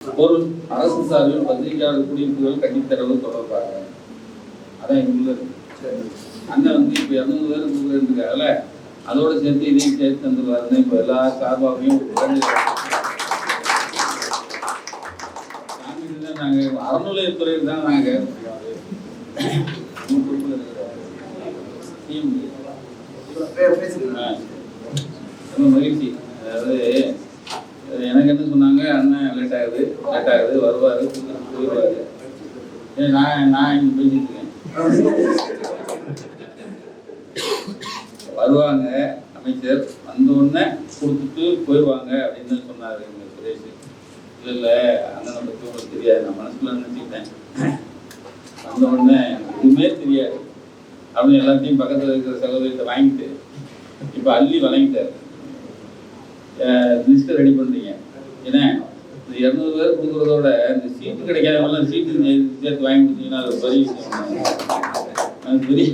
பொருள் அரசு சார்பில் பத்திரிகையாளர் குடியிருப்புகள் கட்டித்தரவு தொடர்பாக. அதான் இருக்கு. அண்ணன் வந்து இப்போ இரநூறு பேர் கொடுக்குறதுக்காகல அதோட சேர்த்து இதையும் சேர்த்து தந்துருவாருன்னு இப்போ எல்லா சார்பாகவும் நாங்கள் அறநிலையத்துறையில் தான் நாங்கள் மகிழ்ச்சி. அதாவது எனக்கு என்ன சொன்னாங்க? அண்ணன் லேட் ஆகுது லேட் ஆகுது வருவார் போயிடுவார் ஏன் நான் நான் இங்கே பேசிட்டு இருக்கேன். வருவாங்க அமைச்சர் வந்த உடனே கொடுத்துட்டு போயிடுவாங்க அப்படின்னு சொன்னார் எங்க சுரேஷ். இல்லை இல்லை அண்ணனை பற்றி உங்களுக்கு தெரியாது நான் மனசுல நினச்சிக்கிட்டேன். வந்த உடனே எதுவுமே தெரியாது. அப்படின்னு எல்லாத்தையும் பக்கத்தில் இருக்கிற செலவு வாங்கிட்டு இப்போ அள்ளி வழங்கிட்டார். லிஸ்ட்டை ரெடி பண்ணுறீங்க ஏன்னா இந்த இரநூறு பேர் கொடுக்குறதோட இந்த சீட்டு கிடைக்காதவங்களாம் சீட்டு சேர்த்து வாங்கி கொடுத்தீங்கன்னா அது பெரிய விஷயம். அது பெரிய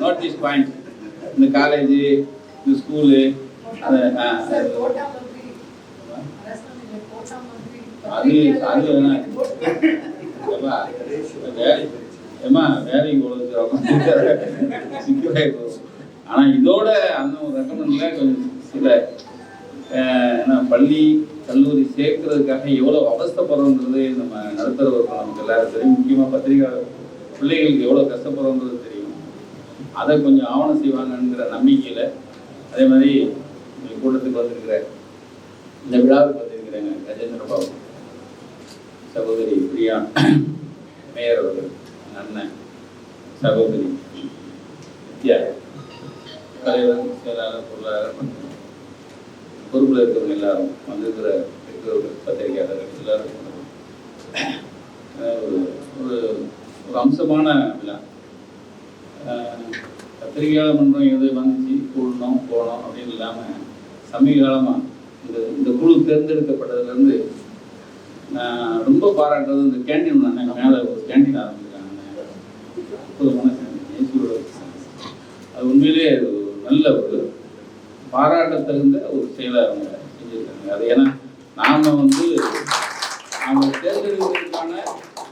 நோட்டீஸ் பாயிண்ட் இந்த காலேஜ் இந்த ஸ்கூலு அது. அது- வேணா ஏமா வேலைக்கு சிக்கலாகி போகும் ஆனால் இதோட அந்த ஒரு ரெக்கமெண்ட்ல கொஞ்சம் சில அஹ், பள்ளி கல்லூரி சேர்க்கறதுக்காக எவ்வளோ அவஸ்தைப்படுறோன்றது நம்ம நடுத்தரவர்கள் நமக்கு எல்லாரும் தெரியும். முக்கியமாக பத்திரிகை பிள்ளைகளுக்கு எவ்வளோ கஷ்டப்படுறோம்ன்றது தெரியும். அதை கொஞ்சம் ஆவணம் செய்வாங்கங்கிற நம்பிக்கையில் அதே மாதிரி கூட்டத்துக்கு வந்திருக்கிற இந்த விழாவுக்கு வந்திருக்கிறேங்க கஜேந்திர பாபு சகோதரி பிரியா மேயர் அவர்கள் அண்ணன் சகோதரி வித்யா. தலைவர் செயலாளர் பொருளாளர் பொறுப்பில் இருக்கிறவங்க எல்லாரும் வந்திருக்கிற பெற்றோர்கள் பத்திரிகையாளர்கள் எல்லாரும் ஒரு ஒரு ஒரு அம்சமான விழா. பத்திரிகையாளர் மன்றம் எது வந்துச்சு கூடணும் போகணும் அப்படின்னு இல்லாமல் சமீப காலமாக இந்த இந்த குழு தேர்ந்தெடுக்கப்பட்டதுலேருந்து நான் ரொம்ப பாராட்டுறது இந்த கேண்டீன் அண்ணன் மேலே ஒரு கேண்டீன் ஆரம்பிச்சிருக்காங்க அற்புதமான கேண்டீன். அது உண்மையிலேயே நல்ல ஒரு பாராட்ட ஒரு செயலாக அவங்க செஞ்சுருக்காங்க. அது ஏன்னா நாம் வந்து அவங்க தேர்ந்தெடுக்கிறதுக்கான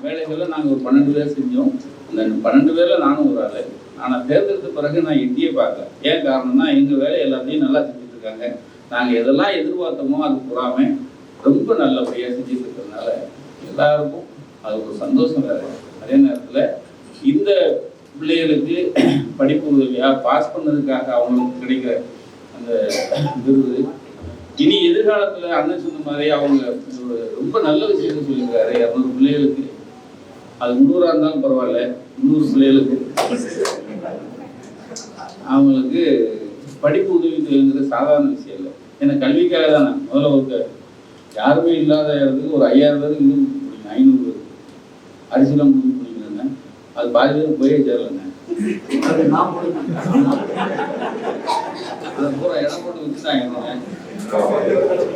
வேலைகளை நாங்கள் ஒரு பன்னெண்டு பேர் செஞ்சோம். அந்த பன்னெண்டு பேரில் நானும் ஒரு ஆள். ஆனால் தேர்ந்தெடுத்த பிறகு நான் எட்டியே பார்க்கல. ஏன் காரணம்னா எங்கள் வேலை எல்லாத்தையும் நல்லா செஞ்சுட்டு இருக்காங்க. நாங்கள் எதெல்லாம் எதிர்பார்த்தோமோ அது புறாமல் ரொம்ப நல்லபடியாக செஞ்சுட்டு இருக்கிறதுனால எல்லாருக்கும் அது ஒரு சந்தோஷம் வேறு. அதே நேரத்தில் இந்த பிள்ளைகளுக்கு படிப்பு உதவியாக பாஸ் பண்ணதுக்காக அவங்களுக்கு கிடைக்கிற அந்த விருது. இனி எதிர்காலத்தில் அண்ணன் சொன்ன மாதிரி அவங்க ரொம்ப நல்ல விஷயம் சொல்லியிருக்காரு இரநூறு பிள்ளைகளுக்கு. அது முந்நூறாக இருந்தாலும் பரவாயில்ல முந்நூறு பிள்ளைகளுக்கு. அவங்களுக்கு படிப்பு உதவி தொகைங்கிறது சாதாரண விஷயம் இல்லை. ஏன்னா கல்விக்காக தானே. முதல்ல ஒரு யாருமே இல்லாத இடத்துக்கு ஒரு ஐயாயிரம் பேருக்கு இது ஐநூறு அரிசிலாம் கொடுக்க முடியுங்க அது பாதி பேர் போயே சேரலைங்க. அது நான் அதை பூரா இடம் போட்டு வச்சுட்டாங்க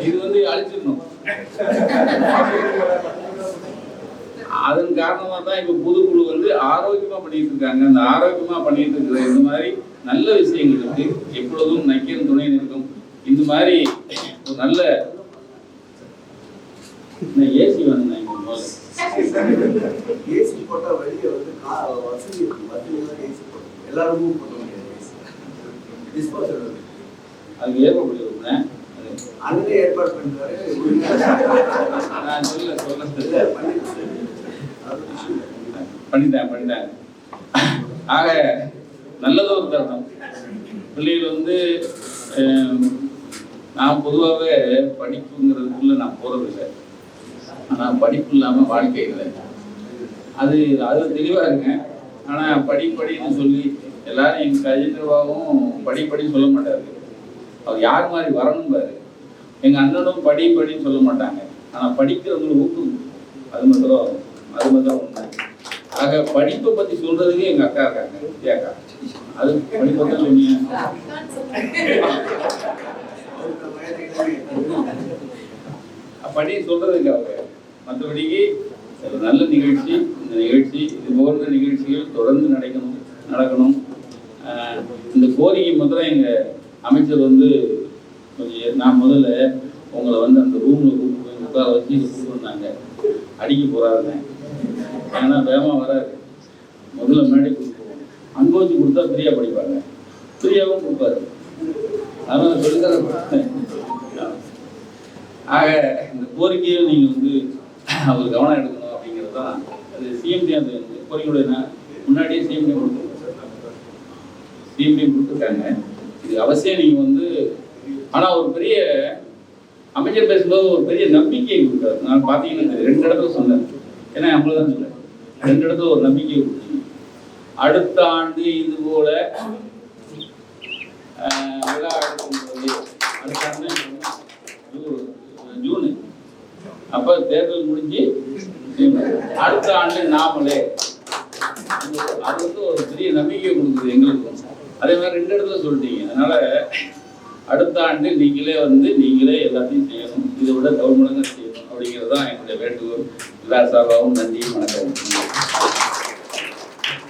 இது வந்து அழிச்சிடணும். அதன் காரணமாக தான் இப்போ புதுக்குழு வந்து ஆரோக்கியமாக பண்ணிட்டு இருக்காங்க. அந்த ஆரோக்கியமாக பண்ணிட்டு இருக்கிற இந்த மாதிரி நல்ல விஷயங்களுக்கு எப்பொழுதும் நக்கீரன் துணை நிற்கும். இந்த மாதிரி ஒரு நல்ல ஏசி வந்தேன் ஏசி போட்டா வெளியே வந்து வசதி இருக்கு. வசதி தான் ஏசி போடும் எல்லாருக்கும் போட முடியாது ஏசி. டிஸ்போசல் அதுக்கு ஏற்படுத்தி விடுறேன் அண்ணனே ஏற்பாடு பண்றாரு. நான் சொல்ல சொல்ல அது. பண்ணிட்டேன் பண்ணிட்டேன். ஆக நல்லதொரு தருணம். பிள்ளைகள் வந்து நான் பொதுவாகவே படிப்புங்கிறதுக்குள்ள நான் போகிறதில்லை ஆனால் படிப்பு இல்லாமல் வாழ்க்கை இல்லை அது அது தெளிவாக இருங்க ஆனால் படிப்படின்னு சொல்லி எல்லாரும் எங்கள் கஜேந்திரபாவும் படிப்படின்னு சொல்ல மாட்டாரு அவர் யார் மாதிரி வரணும் பாரு எங்கள் அண்ணனும் படி படின்னு சொல்ல மாட்டாங்க ஆனால் படிக்கிறவங்களுக்கு ஊக்கம் அது மட்டும் அது மட்டும் உண்மை ஆக படிப்பை பற்றி சொல்றதுக்கு எங்கள் அக்கா இருக்காங்க வித்யா அக்கா அது படிப்பை தான் சொன்னீங்க படி சொல்றதுக்கு அவங்க மற்றபடிக்கு ஒரு நல்ல நிகழ்ச்சி இந்த நிகழ்ச்சி இது போன்ற நிகழ்ச்சிகள் தொடர்ந்து நடக்கணும் நடக்கணும். இந்த கோரிக்கை முதல்ல எங்கள் அமைச்சர் வந்து கொஞ்சம் நான் முதல்ல உங்களை வந்து அந்த ரூமில் கூப்பிட்டு போய் உட்கார வச்சு கூப்பிட்டு வந்தாங்க. அடிக்க போகிறாருங்க ஏன்னா வேகமாக வராது முதல்ல முன்னாடி கொடுத்துருவோம் அனுபவிச்சு கொடுத்தா ஃப்ரீயாக படிப்பாங்க. ஃப்ரீயாகவும் கொடுப்பாரு. அதனால் சொல்லித்தர ஆக இந்த கோரிக்கையை நீங்கள் வந்து அவர் கவனம் எடுக்கணும் அப்படிங்கிறது தான் அது சிஎம்டி அந்த கோரிக்கையோட முன்னாடியே சிஎம்டி கொடுத்துருக்கோம் சிஎம்டி கொடுத்துருக்காங்க இது அவசியம் நீங்கள் வந்து ஆனால் ஒரு பெரிய அமைச்சர் பேசும்போது ஒரு பெரிய நம்பிக்கையை கொடுத்தாரு. நான் பார்த்தீங்கன்னா ரெண்டு இடத்துல சொன்னேன் ஏன்னா அவ்வளோதான் சொன்னேன் ரெண்டு இடத்துல ஒரு நம்பிக்கையை கொடுத்தீங்க அடுத்த ஆண்டு இது போல விழா அடுத்த ஆண்டு அப்ப தேர்தல் முடிஞ்சு அடுத்த ஆண்டு நாமளே. அது வந்து ஒரு பெரிய நம்பிக்கை கொடுக்குது எங்களுக்கும் அதே மாதிரி ரெண்டு இடத்துல சொல்லிட்டீங்க. அதனால அடுத்த ஆண்டு நீங்களே வந்து நீங்களே எல்லாத்தையும் செய்யணும். இதை விட கவர்மெண்ட் செய்யணும். அப்படிங்கிறது தான் என்னுடைய வேண்டுகோள். எல்லா சார்பாகவும் நன்றியும் வணக்கம்.